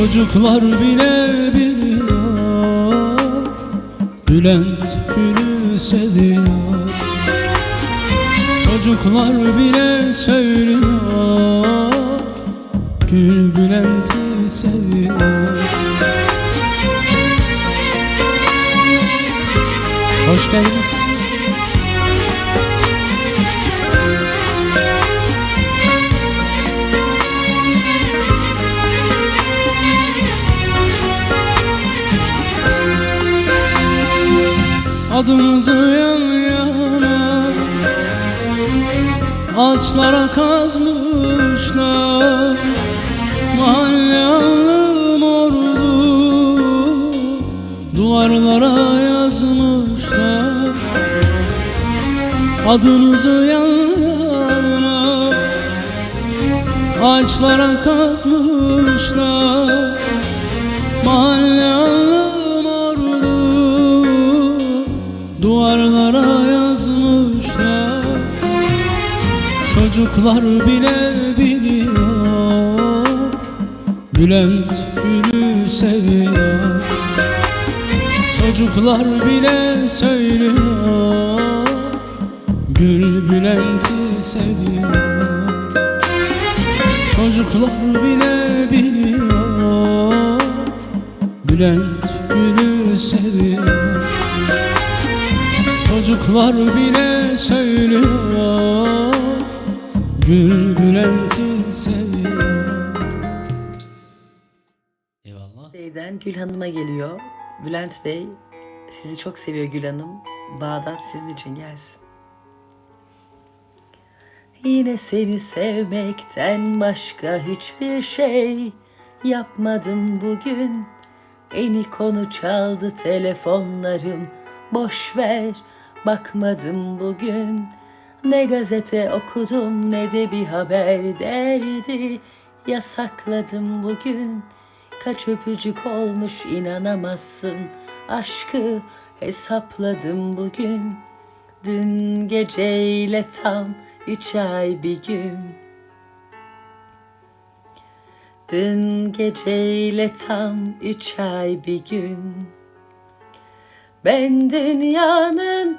Çocuklar bile biliyor Bülent gülü seviyor Çocuklar bile söylüyor Gül Bülent'i seviyor Hoş geldiniz. Adımızı yan yana. Ağaçlara kazmışlar. Mahalle alım ordu. Duvarlara yazmışlar. Adınızı yan yana. Ağaçlara kazmışlar Çocuklar bile biliyor. Bülent gülü seviyor. Çocuklar bile söylüyor. Gül Bülent'i seviyor. Çocuklar bile biliyor. Bülent gülü seviyor. Çocuklar bile söylüyor Gül Bülent'i seviyor Eyvallah Bey'den Gül Hanım'a geliyor. Bülent Bey sizi çok seviyor Gül Hanım. Bağdat sizin için gelsin. Yine seni sevmekten başka hiçbir şey yapmadım bugün. Eni konu çaldı telefonlarım. Boş ver bakmadım bugün. Ne gazete okudum ne de bir haber derdi. Yasakladım bugün. Kaç öpücük olmuş inanamazsın. Aşkı hesapladım bugün. Dün geceyle tam üç ay bir gün. Dün geceyle tam üç ay bir gün. Ben dünyanın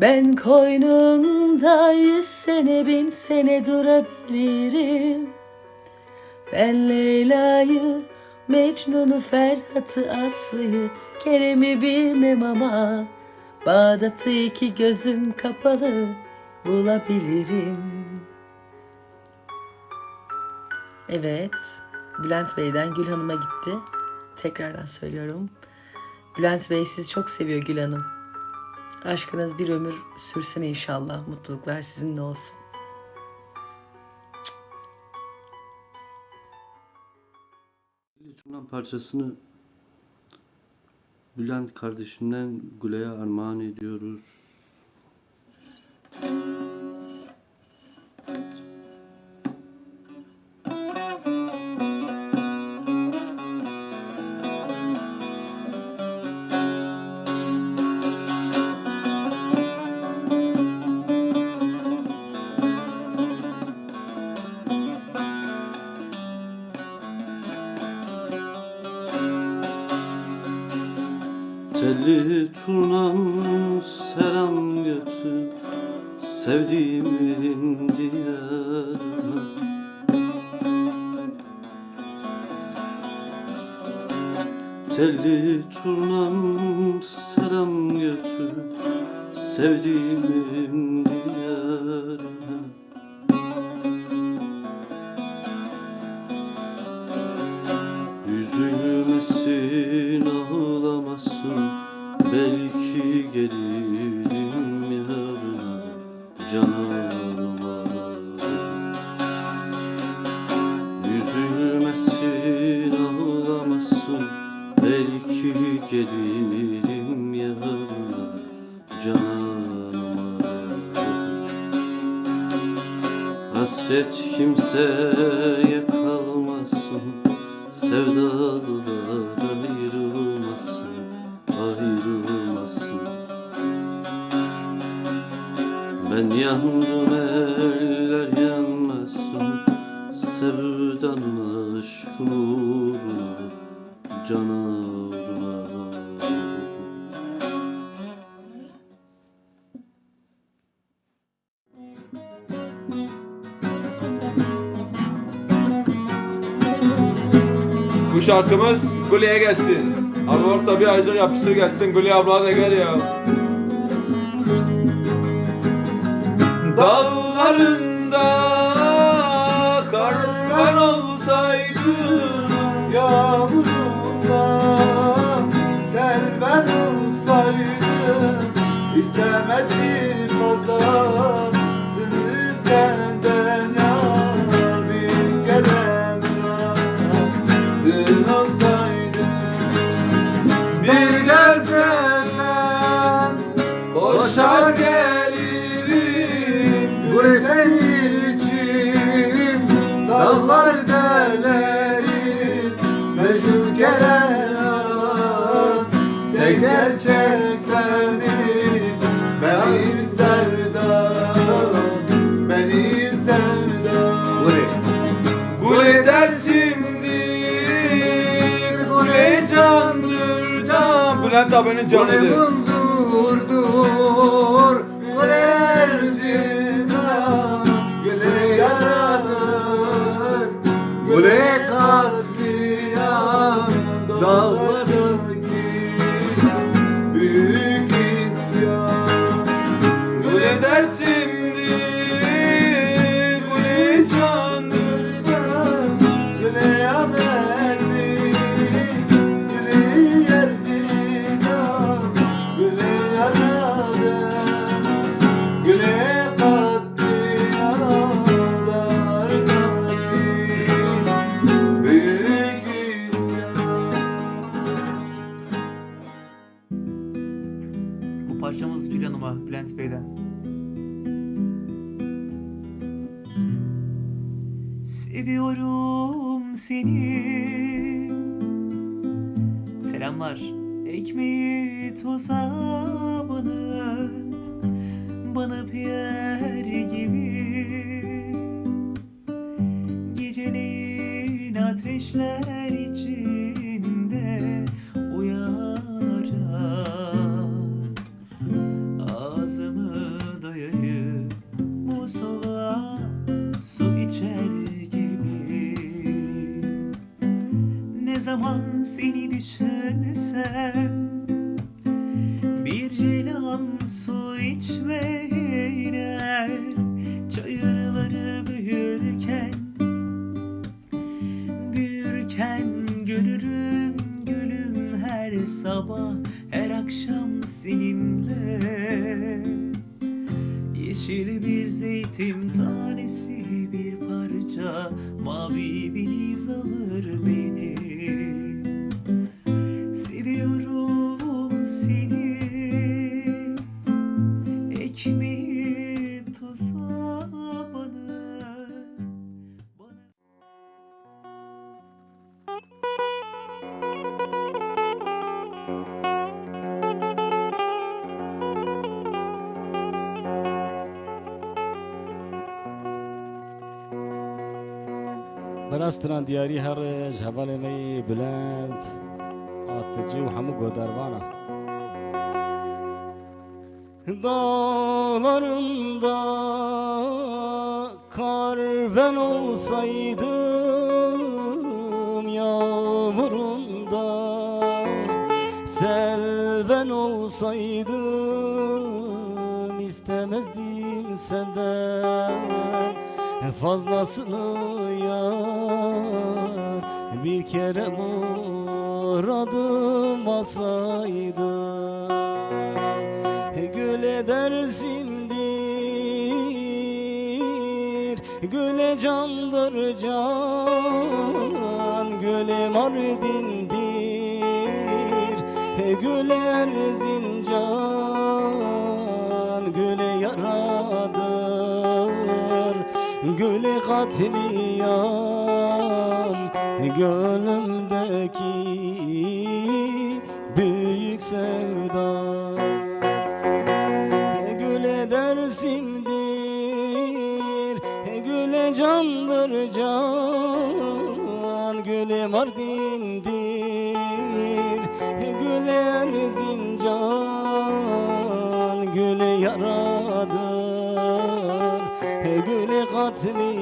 Ben koynunda yüz sene bin sene durabilirim. Ben Leyla'yı, Mecnun'u, Ferhat'ı, Aslı'yı, Kerem'i bilmem ama Bağdat'ı iki gözüm kapalı bulabilirim. Evet, Bülent Bey'den Gül Hanım'a gitti. Tekrardan söylüyorum. Bülent Bey sizi çok seviyor Gül Hanım. Aşkınız bir ömür sürsün inşallah. Mutluluklar sizinle olsun. Turnam parçasını Bülent kardeşinden Güle'ye armağan ediyoruz. Telli turnam selam götür Sevdiğimin diyarına Ben yandım eller yanmasın Sevdanın aşkın uğruna Cana uğruna Bu şarkımız Guli'ye gelsin. Abi varsa bir ayıcık yapıştır gelsin. Guli abla da gel ya. Dağlarında kar ben olsaydım Yağmurunda sel ben olsaydım İstemedim Bülent abinin canıdır Seviyorum seni. Selamlar. Ekmeği toza bana Bana gibi sabah her akşam seninle? Yeşil bir zeytin tanesi bir parça Mavi deniz alır beni. Seviyorum بناستران دیاری هر جوال می بلند آتجی و همو گودروانا Dağlarında kar ben olsaydım Yağmurunda olsaydım istemezdim senden fazlasını yar bir kere muradım alsaydım Güle dersimdir Güle candır can Güle mardindir. Güle erzincan Güle yaradır Güle katliam Gönlümdeki büyük sevda. Güle dersimdir Güle candır Güle yaradır Güle katliam